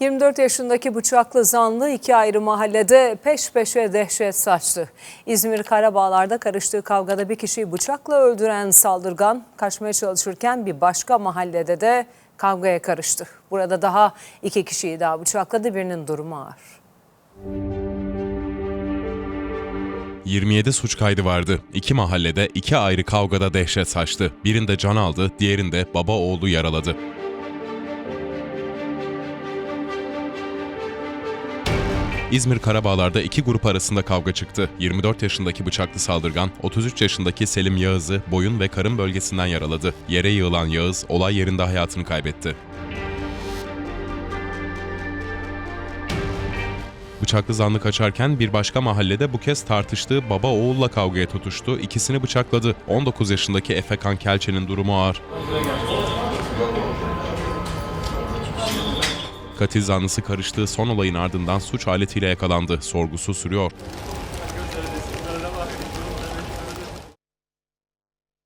24 yaşındaki bıçaklı zanlı iki ayrı mahallede peş peşe dehşet saçtı. İzmir Karabağlar'da karıştığı kavgada bir kişiyi bıçakla öldüren saldırgan kaçmaya çalışırken bir başka mahallede de kavgaya karıştı. Burada daha iki kişiyi daha bıçakladı birinin durumu ağır. 27 suç kaydı vardı. İki mahallede iki ayrı kavgada dehşet saçtı. Birinde can aldı, diğerinde baba oğlu yaraladı. İzmir Karabağlar'da iki grup arasında kavga çıktı. 24 yaşındaki bıçaklı saldırgan, 33 yaşındaki Selim Yağız'ı boyun ve karın bölgesinden yaraladı. Yere yığılan Yağız, olay yerinde hayatını kaybetti. Bıçaklı zanlı kaçarken bir başka mahallede bu kez tartıştığı baba oğulla kavgaya tutuştu. İkisini bıçakladı. 19 yaşındaki Efekan Kelçe'nin durumu ağır. Katil zanlısı karıştığı son olayın ardından suç aletiyle yakalandı. Sorgusu sürüyor.